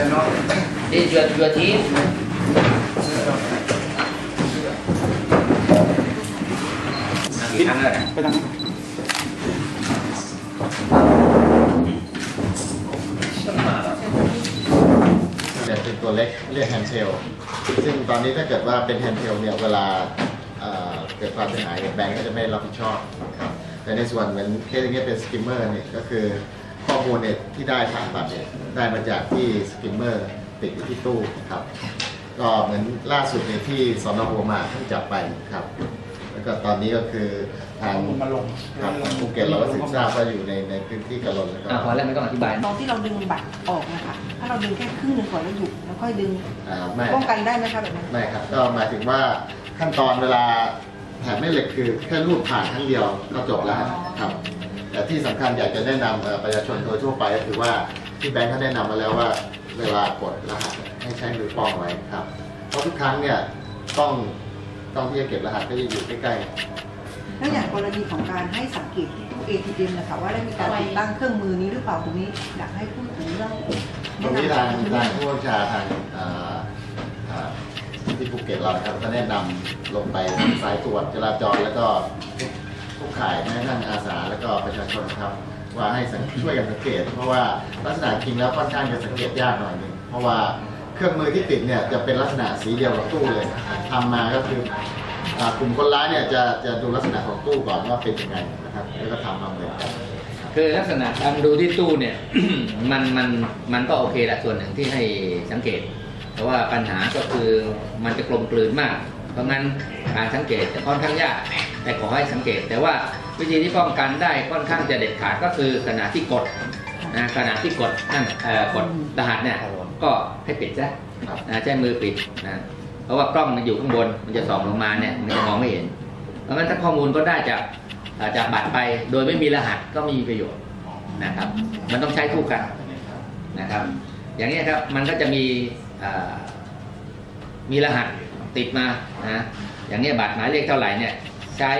This is your your teeth. กี่ครั้งแล้วนะไปทางนั้นเนี่ยเป็นตัวเล็กเรียกแฮนด์เทลซึ่งตอนนี้ถ้าเกิดว่าเป็นแฮนด์เทลเนี่ยเวลาเอ่อเกิดความเสียหายเนี่ยแบงก์ก็จะไม่รับผิดชอบครับแต่ในส่วนเหมือนเคสอย่างเงี้ยเป็นสกิมเมอร์เนี่ยก็คือ มูลเนี่ยที่ได้ผ่านบัตรเนี่ยได้มาจากที่สกิมเมอร์ติดอยู่ที่ตู้นะครับก็เหมือนล่าสุดเนี่ยที่สนหัวหมากเพิ่งจับไปครับ แล้วก็ตอนนี้ก็คือทางผมมาลงครับทางภูเก็ตเราก็สืบทราบว่าอยู่ในในพื้นที่กะลนแล้วก็อะพอแล้วไม่ต้องอธิบาย ตอนที่เราดึงบัตรออกนะคะถ้าเราดึงแค่ครึ่งหนึ่งก่อนแล้วหยุดแล้วค่อยดึงอ่าไม่ป้องกันได้ไหมคะแบบนั้น ไม่ครับก็หมายถึงว่าขั้นตอนเวลา แถมแม่เหล็กคือแค่รูปผ่านครั้งเดียวก็จบแล้วครับแต่ที่สำคัญอยากจะแนะนำเอ่อประชาชนโดยทั่วไปก็คือว่าที่แบงค์เขาแนะนำมาแล้วว่าเวลากดรหัสให้ใช้มือป้องไว้ครับ เพราะทุกครั้งเนี่ยต้องต้องที่จะเก็บรหัสก็จะอยู่ใกล้ๆแล้วอย่างกรณีของการให้สังเกตที่ตู้ ATM นะคะว่าได้มีการติดตั้งเครื่องมือนี้หรือเปล่าตรงนี้อยากให้พูดถึงเรื่องตรงนี้ทางทางผู้บัญชาทางเอ่อเอ่อ ที่ภูเก็ตเรานะครับก็แนะนำลงไปสายตรวจจราจรแล้วก็ทุกข่ายแม้กระทั่งอาสาแล้วก็ประชาชนครับ ว่าให้สังช่วยกันสังเกต เพราะว่าลักษณะจริงแล้วค่อนข้างจะสังเกตยากหน่อยหนึงเพราะว่าเครื่องมือที่ติดเนี่ยจะเป็นลักษณะสีเดียวกับตู้เลยทำมาก็คือ อ่ากลุ่มคนร้ายเนี่ยจะจะดูลักษณะของตู้ก่อนว่าเป็นยังไงนะครับแล้วก็ทำมาเหมือนกัน คือลักษณะการดูที่ตู้เนี่ย มันมันมันก็โอเคแหละส่วนหนึ่งที่ให้สังเกต แต่ว่าปัญหาก็คือมันจะกลมกลืนมาก เพราะงั้นการสังเกตจะค่อนข้างยาก แต่ขอให้สังเกต แต่ว่าวิธีที่ป้องกันได้ค่อนข้างจะเด็ดขาดก็คือขณะที่กดนะขณะที่กดนั่นกดรหัสเนี่ยก็ให้ปิดซะนะใช้มือปิดนะเพราะว่ากล้องมันอยู่ข้างบนมันจะส่องลงมาเนี่ยมันจะมองไม่เห็น เพราะงั้นถ้าข้อมูลก็ได้จากจากบัตรไปโดยไม่มีรหัสก็ไม่มีประโยชน์นะครับ มันต้องใช้คู่กันนะครับ อย่างนี้ครับมันก็จะมี มีรหัสติดมานะอย่างเงี้ยบัตรหมายเลขเท่าไหร่เนี่ยใช้